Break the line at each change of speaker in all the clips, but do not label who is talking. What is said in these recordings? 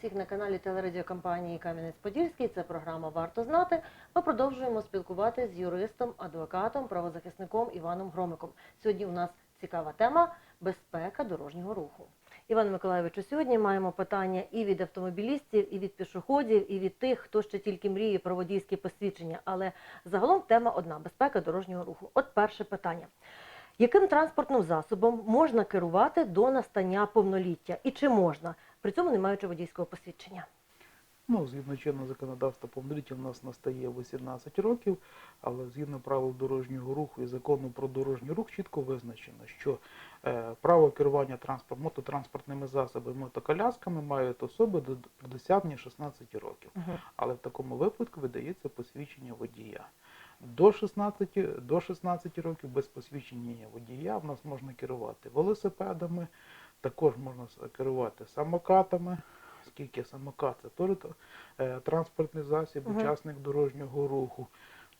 усіх на каналі телерадіокомпанії Кам'янець-Подільський. Це програма Варто знати. Ми продовжуємо спілкуватися з юристом, адвокатом, правозахисником Іваном Громиком. Сьогодні у нас цікава тема безпека дорожнього руху. Іван Миколайовичу, сьогодні маємо питання і від автомобілістів, і від пішоходів, і від тих, хто ще тільки мріє про водійські посвідчення. Але загалом тема одна безпека дорожнього руху. От перше питання. Яким транспортним засобом можна керувати до настання повноліття? І чи можна, при цьому не маючи водійського посвідчення?
Ну, згідно чинного законодавства, повноліття в нас настає 18 років, але згідно правил дорожнього руху і закону про дорожній рух чітко визначено, що е, право керування транспорт, мототранспортними засобами, мотоколясками мають особи до до досягнення 16 років. Але в такому випадку видається посвідчення водія. До 16, до 16 років без посвідчення водія в нас можна керувати велосипедами, також можна керувати самокатами, скільки самокат це теж е, транспортний засіб,
угу.
учасник дорожнього руху.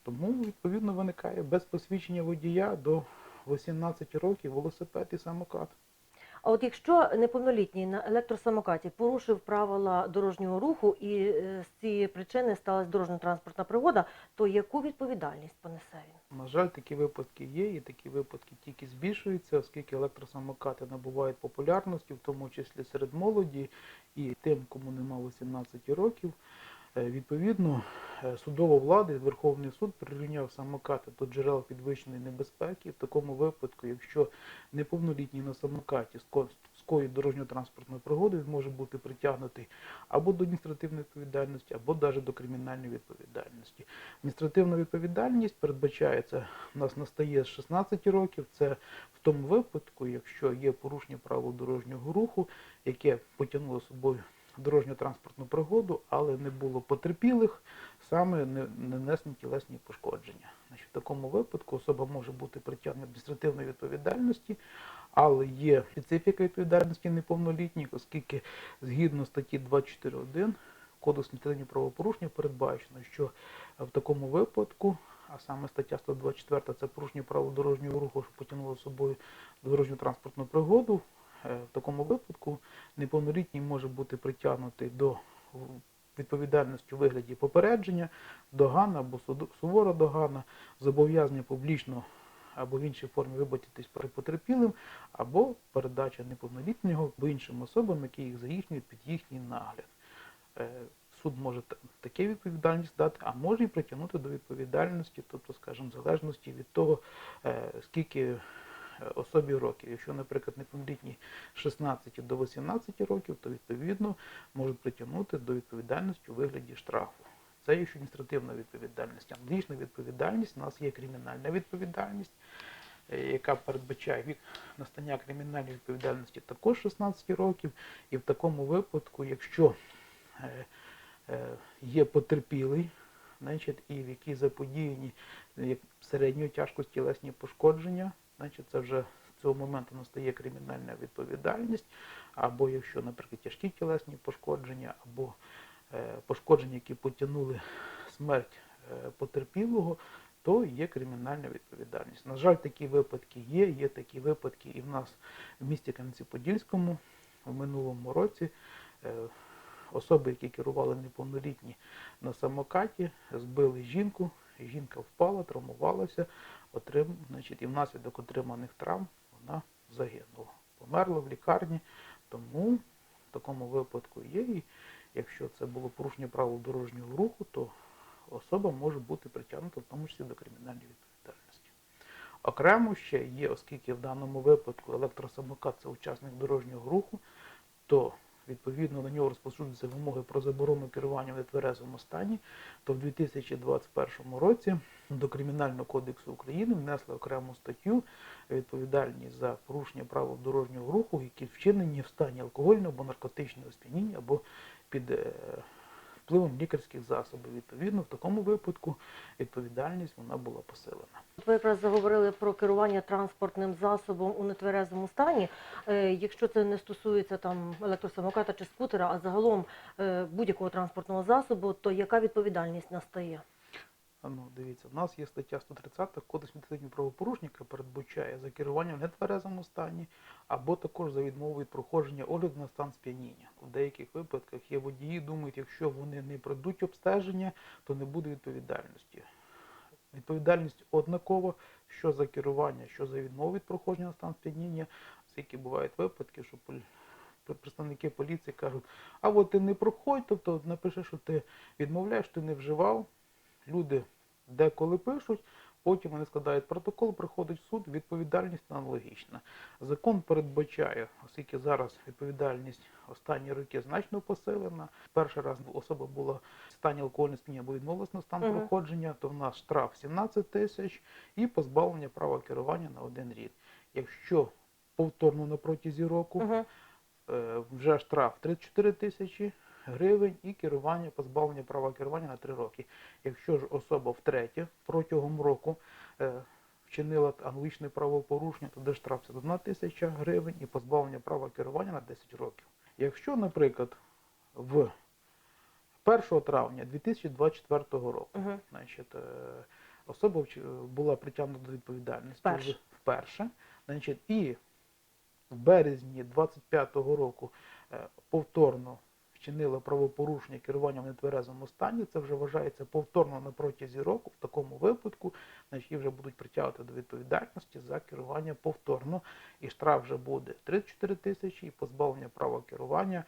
Тому відповідно виникає без посвідчення водія до 18 років велосипед і самокат.
А от якщо неповнолітній на електросамокаті порушив правила дорожнього руху і е, з цієї причини сталася дорожньо-транспортна пригода, то яку відповідальність понесе він?
На жаль, такі випадки є, і такі випадки тільки збільшуються, оскільки електросамокати набувають популярності, в тому числі серед молоді і тим, кому нема 18 років. Е, Відповідно, е, судова влада Верховний суд прирівняв самокати до джерел підвищеної небезпеки. В такому випадку, якщо неповнолітній на самокаті ско- скоїть дорожньо-транспортної пригоди, він може бути притягнутий або до адміністративної відповідальності, або навіть до кримінальної відповідальності. Адміністративна відповідальність передбачається, у нас настає з 16 років. Це в тому випадку, якщо є порушення правил дорожнього руху, яке потягнуло з собою дорожньо-транспортну пригоду, але не було потерпілих, саме не не нанесені тілесні пошкодження. Значить, в такому випадку особа може бути притягнена адміністративної відповідальності, але є специфіка відповідальності неповнолітніх, оскільки згідно статті 24.1 Кодексу адміністративних правопорушення передбачено, що в такому випадку, а саме стаття 124 це порушення правил дорожнього руху, що потягнуло з собою дорожню транспортну пригоду. Е, В такому випадку неповнолітній може бути притягнутий до відповідальності у вигляді попередження, догана або сувора догана, зобов'язання публічно або в іншій формі вибачитись перед потерпілим, або передача неповнолітнього або іншим особам, які їх заїхнюють під їхній нагляд. Е, Суд може таке відповідальність дати, а може і притягнути до відповідальності, тобто, скажімо, в залежності від того, е, скільки особі років. Якщо, наприклад, неповнолітній 16 до 18 років, то відповідно можуть притягнути до відповідальності у вигляді штрафу. Це є адміністративна відповідальність. Аналогічна відповідальність у нас є кримінальна відповідальність, е, яка передбачає від настання кримінальної відповідальності також 16 років. І в такому випадку, якщо е, е, є потерпілий, значить, і в якій заподіяні середньої тяжкості тілесні пошкодження, значить це вже з цього моменту настає кримінальна відповідальність, або якщо, наприклад, тяжкі тілесні пошкодження, або е, пошкодження, які потягнули смерть е, потерпілого, то є кримінальна відповідальність. На жаль, такі випадки є. Є такі випадки і в нас в місті Кам'янці-Подільському в минулому році. е, Особи, які керували неповнолітні на самокаті, збили жінку, жінка впала, травмувалася, отрим, значить, і внаслідок отриманих травм вона загинула. Померла в лікарні, тому в такому випадку є. І якщо це було порушення правил дорожнього руху, то особа може бути притягнута в тому числі до кримінальної відповідальності. Окремо ще є, оскільки в даному випадку електросамокат це учасник дорожнього руху, то відповідно на нього розповсюджуються вимоги про заборону керування в нетверезому стані, то в 2021 році до Кримінального кодексу України внесли окрему статтю відповідальність за порушення правил дорожнього руху, які вчинені в стані алкогольного або наркотичного сп'яніння або під е, впливом лікарських засобів. Відповідно, в такому випадку відповідальність вона була посилена.
Ви якраз заговорили про керування транспортним засобом у нетверезому стані. Е, Якщо це не стосується там електросамоката чи скутера, а загалом е, будь-якого транспортного засобу, то яка відповідальність настає?
Ну, дивіться, в нас є стаття 130 Кодекс адміністративних правопорушень, яка передбачає за керування в нетверезому стані, або також за відмову від проходження огляду на стан сп'яніння. В деяких випадках є водії, думають, якщо вони не пройдуть обстеження, то не буде відповідальності. Відповідальність однакова, що за керування, що за відмову від проходження на стан сп'яніння, оскільки бувають випадки, що представники поліції кажуть, а от ти не проходь, тобто напиши, що ти відмовляєш, ти не вживав. Люди деколи пишуть, потім вони складають протокол, приходить в суд, відповідальність аналогічна. Закон передбачає, оскільки зараз відповідальність останні роки значно посилена. Перший раз особа була в стані алкогольного сп'яніння або відмовилась на стан
Мгм.
проходження, то в нас штраф 17 тисяч і позбавлення права керування на один рік. Якщо повторно на протязі року, е, вже штраф 34 тисячі гривень і керування, позбавлення права керування на 3 роки. Якщо ж особа втретє протягом року е, вчинила аналогічне правопорушення, то де штраф 1 тисяча гривень і позбавлення права керування на 10 років. Якщо, наприклад, в 1 травня 2024 року
Угу.
значить, е, особа була притягнута до відповідальності
Вперше.
вперше. Значить, і в березні 25-го року е, повторно вчинила правопорушення керування в нетверезому стані, це вже вважається повторно на протязі року. В такому випадку значить, її вже будуть притягувати до відповідальності за керування повторно. І штраф вже буде 34 тисячі і позбавлення права керування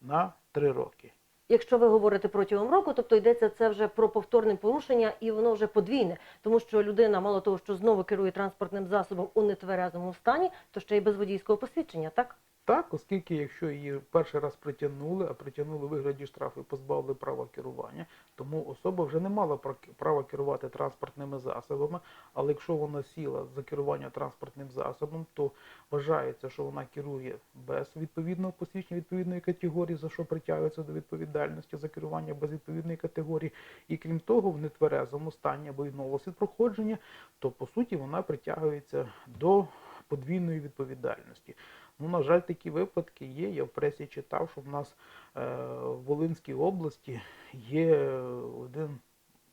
на 3 роки.
Якщо ви говорите протягом року, тобто йдеться це вже про повторне порушення, і воно вже подвійне, тому що людина, мало того, що знову керує транспортним засобом у нетверезому стані, то ще й без водійського посвідчення, так?
Так, оскільки якщо її перший раз притягнули, а притягнули у вигляді штрафу і позбавили права керування, тому особа вже не мала права керувати транспортними засобами. Але якщо вона сіла за керування транспортним засобом, то вважається, що вона керує без відповідного посвідчення відповідної категорії, за що притягується до відповідальності за керування без відповідної категорії. І крім того, в нетверезому стані або від проходження, то по суті вона притягується до подвійної відповідальності. Ну, на жаль, такі випадки є. Я в пресі читав, що в нас е, в Волинській області є один,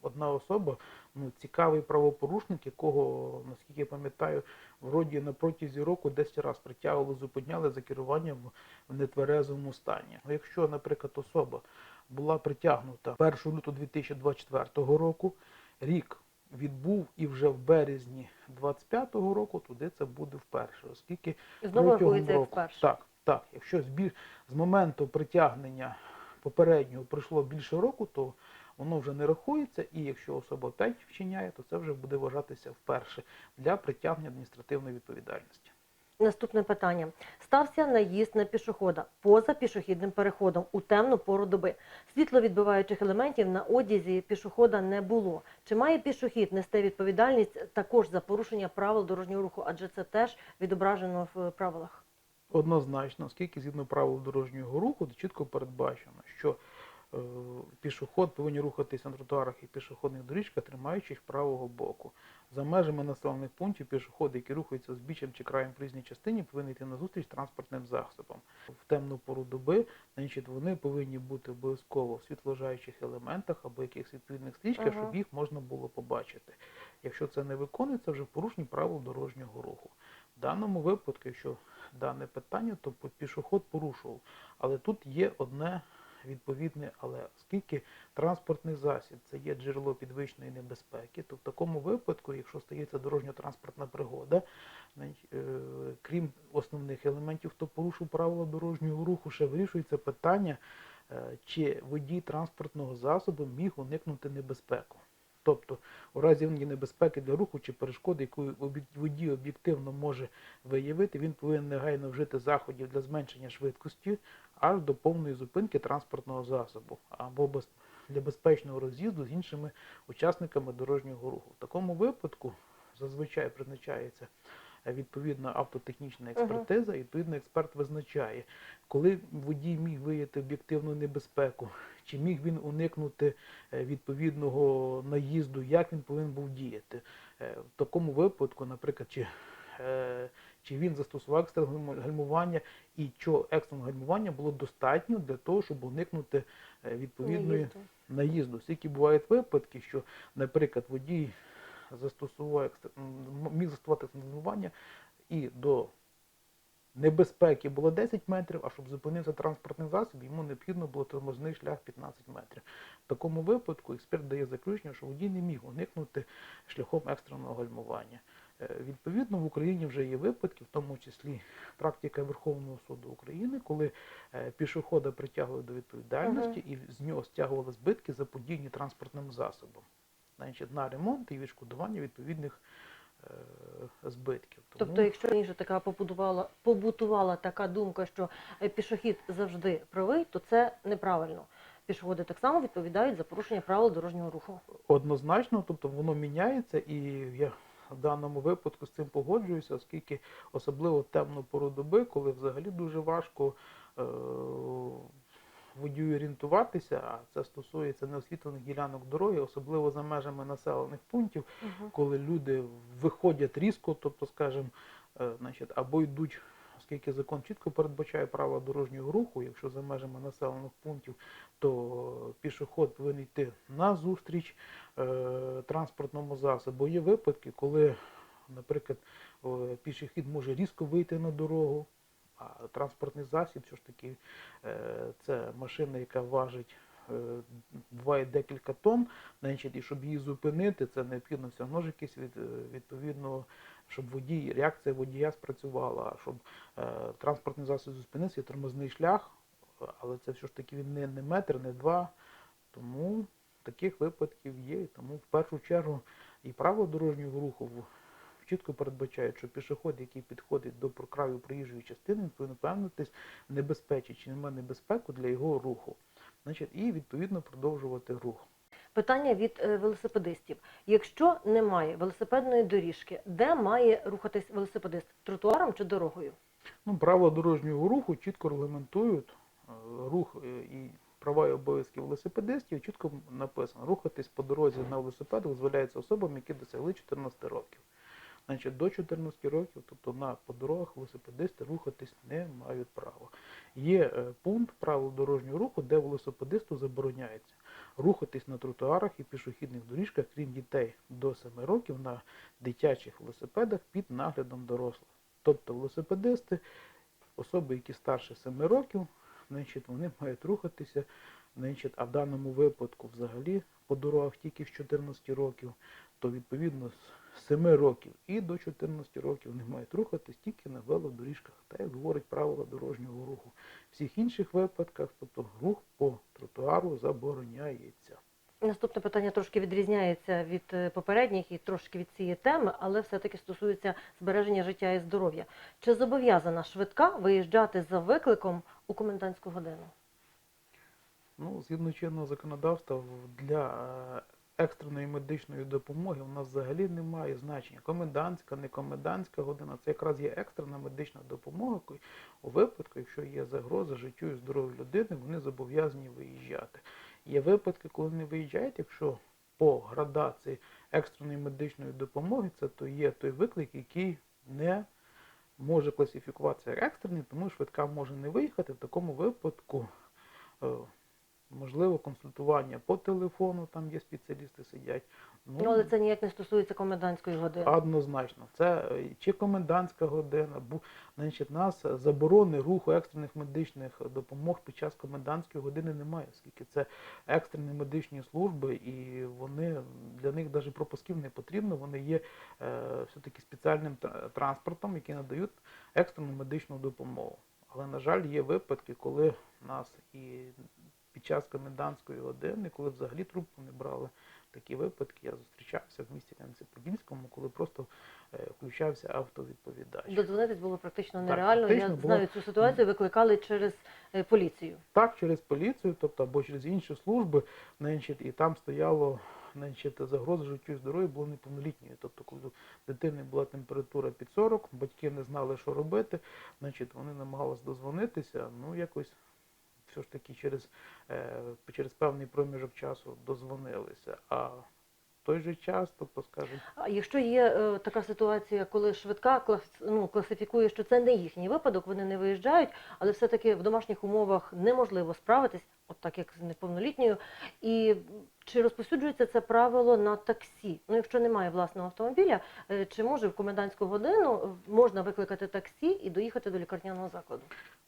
одна особа, ну, цікавий правопорушник, якого, наскільки я пам'ятаю, вроді на протязі року 10 разів притягували, зупиняли за керуванням в нетверезому стані. Ну, Якщо, наприклад, особа була притягнута 1 лютого 2024 року, рік відбув і вже в березні 25-го року, туди це буде вперше, оскільки
знову
протягом року.
вперше.
Так, так. Якщо збір з моменту притягнення попереднього пройшло більше року, то воно вже не рахується, і якщо особа 5 вчиняє, то це вже буде вважатися вперше для притягнення адміністративної відповідальності.
Наступне питання. Стався наїзд на пішохода поза пішохідним переходом у темну пору доби. Світловідбиваючих елементів на одязі пішохода не було. Чи має пішохід нести відповідальність також за порушення правил дорожнього руху? Адже це теж відображено в правилах.
Однозначно, оскільки згідно правил дорожнього руху чітко передбачено, що е, пішоход повинен рухатися на тротуарах і пішохідних доріжках, тримаючи їх правого боку. За межами населених пунктів пішоходи, які рухаються збіччям чи краєм в проїзній частині, повинні йти на зустріч транспортним засобам. В темну пору доби значить, вони повинні бути обов'язково в світложаючих елементах або якихось відповідних стрічках,
Ага.
щоб їх можна було побачити. Якщо це не виконується, вже порушені правил дорожнього руху. В даному випадку, якщо дане питання, то пішоход порушував. Але тут є одне відповідне, але оскільки транспортний засіб це є джерело підвищеної небезпеки, то в такому випадку, якщо стається дорожньо-транспортна пригода, е, крім основних елементів, хто порушив правила дорожнього руху, ще вирішується питання, е, чи водій транспортного засобу міг уникнути небезпеку. Тобто, у разі виникнення небезпеки для руху чи перешкоди, яку водій об'єктивно може виявити, він повинен негайно вжити заходів для зменшення швидкості аж до повної зупинки транспортного засобу або без- для безпечного роз'їзду з іншими учасниками дорожнього руху. В такому випадку зазвичай призначається е, відповідна автотехнічна експертиза, і відповідно експерт визначає, коли водій міг виявити об'єктивну небезпеку, чи міг він уникнути е, відповідного наїзду, як він повинен був діяти. Е, В такому випадку, наприклад, чи, е, чи він застосував екстрене гальмування, і що екстрене гальмування було достатньо для того, щоб уникнути відповідної
Наїзду.
наїзду. Скільки бувають випадки, що, наприклад, водій застосував міг застосувати екстрене гальмування і до небезпеки було 10 метрів, а щоб зупинився транспортний засіб, йому необхідно було тормозний шлях 15 метрів. В такому випадку експерт дає заключення, що водій не міг уникнути шляхом екстреного гальмування. Е, Відповідно, в Україні вже є випадки, в тому числі практика Верховного суду України, коли е, пішохода притягували до відповідальності і з нього стягували збитки заподіяні транспортним засобом. Значить, на ремонт і відшкодування відповідних збитків. Тому-
Тобто, якщо раніше така побудувала, побутувала така думка, що е, пішохід завжди правий, то це неправильно. Пішоходи так само відповідають за порушення правил дорожнього руху.
Однозначно, тобто воно міняється, і я в даному випадку з цим погоджуюся, оскільки особливо темну пору доби, коли взагалі дуже важко е- водію орієнтуватися, а це стосується неосвітлених ділянок дороги, особливо за межами населених пунктів, коли люди виходять різко, тобто, скажімо, е, значить, або йдуть, оскільки закон чітко передбачає право дорожнього руху, якщо за межами населених пунктів, то пішоход повинен йти на зустріч е, транспортному засобу. Є випадки, коли, наприклад, е, пішохід може різко вийти на дорогу, а транспортний засіб, все ж таки, е, це машина, яка важить. е, Буває декілька тонн, і щоб її зупинити, це необхідно все одно ж якесь від, е, відповідно, щоб водій, реакція водія спрацювала, щоб транспортний засіб зупинився, є тормозний шлях, але це все ж таки він не, не метр, не два. Тому таких випадків є. Тому в першу чергу і право дорожнього руху чітко передбачає, що пішохід, який підходить до краю проїжджої частини, він повинен впевнитись в небезпеці, чи немає небезпеку для його руху. Значить, і відповідно продовжувати рух.
Питання від е, велосипедистів: якщо немає велосипедної доріжки, де має рухатись велосипедист тротуаром чи дорогою?
Ну, правила дорожнього руху чітко регламентують е, рух е, і права і обов'язки велосипедистів. Чітко написано, рухатись по дорозі на велосипеді дозволяється особам, які досягли 14 років. Значить, до 14 років, тобто на по дорогах велосипедисти рухатись не мають права. Є е, пункт правил дорожнього руху, де велосипедисту забороняється рухатись на тротуарах і пішохідних доріжках, крім дітей до 7 років на дитячих велосипедах під наглядом дорослих. Тобто велосипедисти, особи, які старше 7 років, значить, вони мають рухатися, значить, а в даному випадку взагалі по дорогах тільки з 14 років, то відповідно з 7 років і до 14 років вони мають рухатись тільки на велодоріжках, так як говорить правила дорожнього руху. В всіх інших випадках, тобто рух по тротуару забороняється.
Наступне питання трошки відрізняється від е, попередніх і трошки від цієї теми, але все-таки стосується збереження життя і здоров'я. Чи зобов'язана швидка виїжджати за викликом у комендантську годину?
Ну, згідно чинного законодавства, для е, екстреної медичної допомоги у нас взагалі немає значення. Комендантська, не комендантська година. Це якраз є екстрена медична допомога. У випадку, якщо є загроза життю і здоров'ю людини, вони зобов'язані виїжджати. Є випадки, коли не виїжджають, якщо по градації екстреної медичної допомоги, це то є той виклик, який не може класифікуватися як екстрений, тому швидка може не виїхати. В такому випадку е, можливо консультування по телефону, там є спеціалісти сидять.
Ну, але це ніяк не стосується комендантської години.
Однозначно, це е, чи комендантська година, бу, значить, нас заборони руху екстрених медичних допомог під час комендантської години немає, оскільки це екстрені медичні служби, і вони для них навіть пропусків не потрібно. Вони є е, все-таки спеціальним транспортом, які надають екстрену медичну допомогу. Але, на жаль, є випадки, коли нас і під час комендантської години, коли взагалі трубку не брали, такі випадки я зустрічався в місті Кам'янці-Подільському, коли просто е, включався автовідповідач.
Додзвонитись було практично
Так,
нереально. Я
практично
знаю цю ситуацію, викликали через е, поліцію.
Так, через поліцію, тобто або через інші служби, значить, і там стояло значить, загроза життю і здоров'ю було неповнолітньою. Тобто, коли дитини була температура під 40, батьки не знали, що робити, значить, вони намагалися дозвонитися, ну якось все ж таки через, е, через певний проміжок часу дозвонилися. А той же час, тобто, скажімо,
А якщо є е, така ситуація, коли швидка клас, ну, класифікує, що це не їхній випадок, вони не виїжджають, але все-таки в домашніх умовах неможливо справитись, от так як з неповнолітньою, і Чи розповсюджується це правило на таксі? Ну, якщо немає власного автомобіля, е, чи може в комендантську годину можна викликати таксі і доїхати до лікарняного закладу?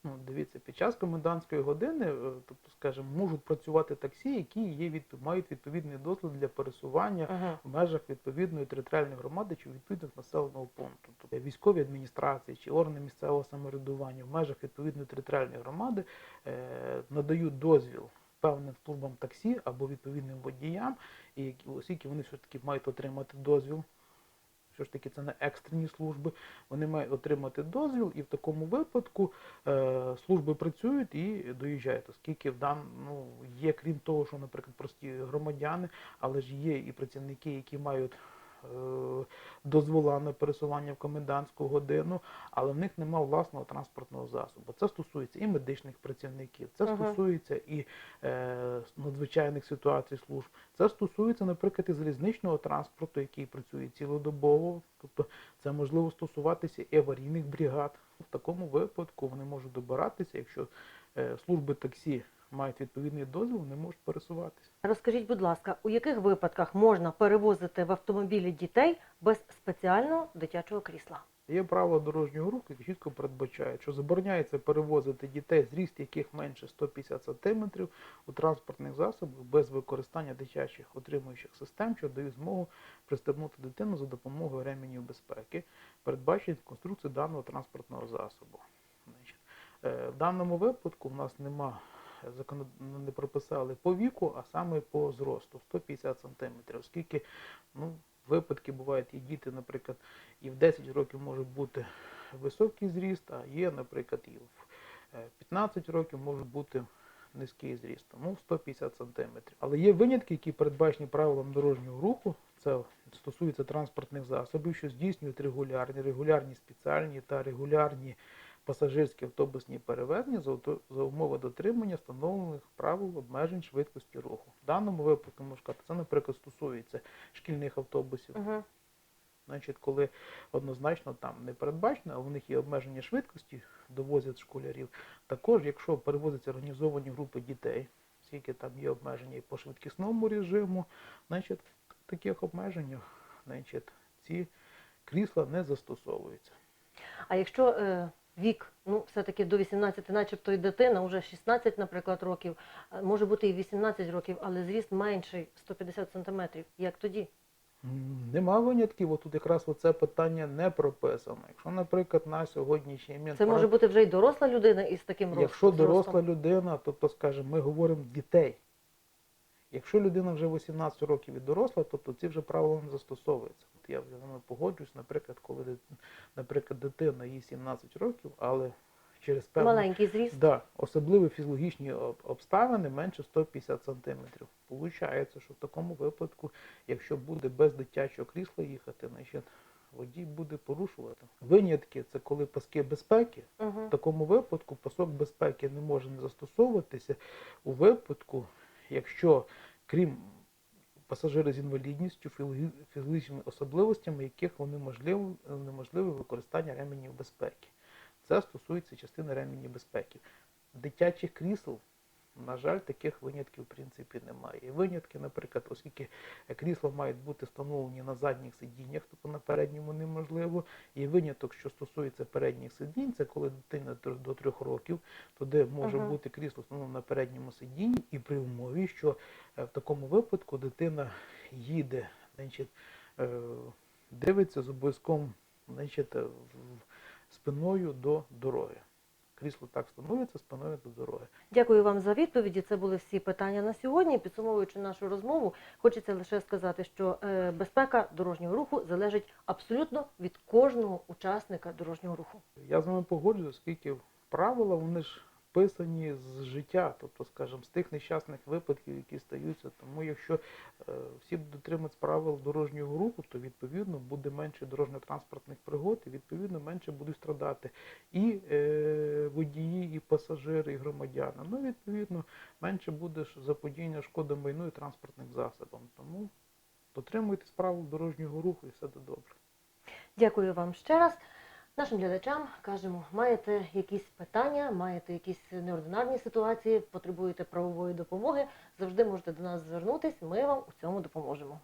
Ну, дивіться, під час комендантської години, е, тобто, скажімо, можуть працювати таксі, які є відп- мають відповідний дозвіл для пересування
Угу.
в межах відповідної територіальної громади чи відповідного населеного пункту. Тобто військові адміністрації чи органи місцевого самоврядування в межах відповідної територіальної громади е, надають дозвіл певним службам таксі або відповідним водіям, і оскільки вони все ж таки мають отримати дозвіл. Що ж таки, це не екстрені служби, вони мають отримати дозвіл, і в такому випадку е, служби працюють і доїжджають, оскільки в дан, ну, є, крім того, що, наприклад, прості громадяни, але ж є і працівники, які мають дозвола на пересування в комендантську годину, але в них немає власного транспортного засобу. Це стосується і медичних працівників, це
Ага.
стосується і е, надзвичайних ситуацій служб, це стосується, наприклад, і залізничного транспорту, який працює цілодобово. Тобто це можливо стосуватися і аварійних бригад. В такому випадку вони можуть добиратися, якщо е, служби таксі мають відповідний дозвіл, вони можуть пересуватися.
Розкажіть, будь ласка, у яких випадках можна перевозити в автомобілі дітей без спеціального дитячого крісла?
Є правила дорожнього руху, які чітко передбачають, що забороняється перевозити дітей, зріст яких менше 150 см у транспортних засобах без використання дитячих утримуючих систем, що дають змогу пристебнути дитину за допомогою ременів безпеки, передбачені в конструкції даного транспортного засобу. Е, в даному випадку в нас нема е, законод... не прописали по віку, а саме по зросту 150 см, оскільки ну, випадки бувають і діти, наприклад, і в 10 років може бути високий зріст, а є, наприклад, і в е, 15 років може бути низький зріст, тому 150 см. Але є винятки, які передбачені правилам дорожнього руху. Це стосується транспортних засобів, що здійснюють регулярні, регулярні спеціальні та регулярні пасажирські автобусні перевезення за, умови дотримання встановлених правил обмежень швидкості руху. В даному випадку можна сказати, це, наприклад, стосується шкільних автобусів.
Угу.
Значить, коли однозначно там не передбачено, а у них є обмеження швидкості, довозять школярів. Також, якщо перевозяться організовані групи дітей, скільки там є обмеження і по швидкісному режиму, значить, в таких обмеженнях значить, ці крісла не застосовуються.
А якщо е, вік, ну все-таки до 18, начебто і дитина, вже 16, наприклад, років, може бути і 18 років, але зріст менший 150 сантиметрів. Як тоді?
Нема винятків, от тут якраз оце питання не прописано. Якщо, наприклад, на сьогоднішній момент
Це може бути вже й доросла людина із таким ростом.
Якщо доросла людина, то, то скажімо, ми говоримо дітей. Якщо людина вже 18 років і доросла, тобто ці вже правила не застосовуються. От я з вами погоджуюсь, наприклад, коли наприклад, дитина їй 17 років, але через певні
маленький зріст.
да, особливі фізіологічні обставини менше 150 сантиметрів. Получається, що в такому випадку, якщо буде без дитячого крісла їхати, значить водій буде порушувати. Винятки це коли паски безпеки.
Угу.
В такому випадку пасок безпеки не може не застосовуватися у випадку, якщо крім пасажирів з інвалідністю, фізичними особливостями, яких унеможливе неможливе використання ременів безпеки. Це стосується частини ременів безпеки. Дитячих крісел, на жаль, таких винятків в принципі немає. І винятки, наприклад, оскільки крісла мають бути встановлені на задніх сидіннях, тобто на передньому неможливо. І виняток, що стосується передніх сидінь, це коли дитина до- трьох років, то де може
Ага.
бути крісло встановлено на передньому сидінні, і при умові, що е, в такому випадку дитина їде, значить, е, дивиться з обов'язком значить, е, спиною до дороги. Крісло так становиться, становиться до дороги.
Дякую вам за відповіді. Це були всі питання на сьогодні. Підсумовуючи нашу розмову, хочеться лише сказати, що е, безпека дорожнього руху залежить абсолютно від кожного учасника дорожнього руху.
Я з вами погоджуюсь, оскільки правила вони ж писані з життя, тобто, скажімо, з тих нещасних випадків, які стаються. Тому якщо е, всі будуть дотримуватися правил дорожнього руху, то відповідно буде менше дорожньо-транспортних пригод, і відповідно менше будуть страдати і е, водії, і пасажири, і громадяни. Ну, відповідно, менше буде заподіяння шкоди майну і транспортним засобам. Тому дотримуйтесь правил дорожнього руху і все буде добре.
Дякую вам ще раз. Нашим глядачам кажемо, маєте якісь питання, маєте якісь неординарні ситуації, потребуєте правової допомоги, завжди можете до нас звернутись, ми вам у цьому допоможемо.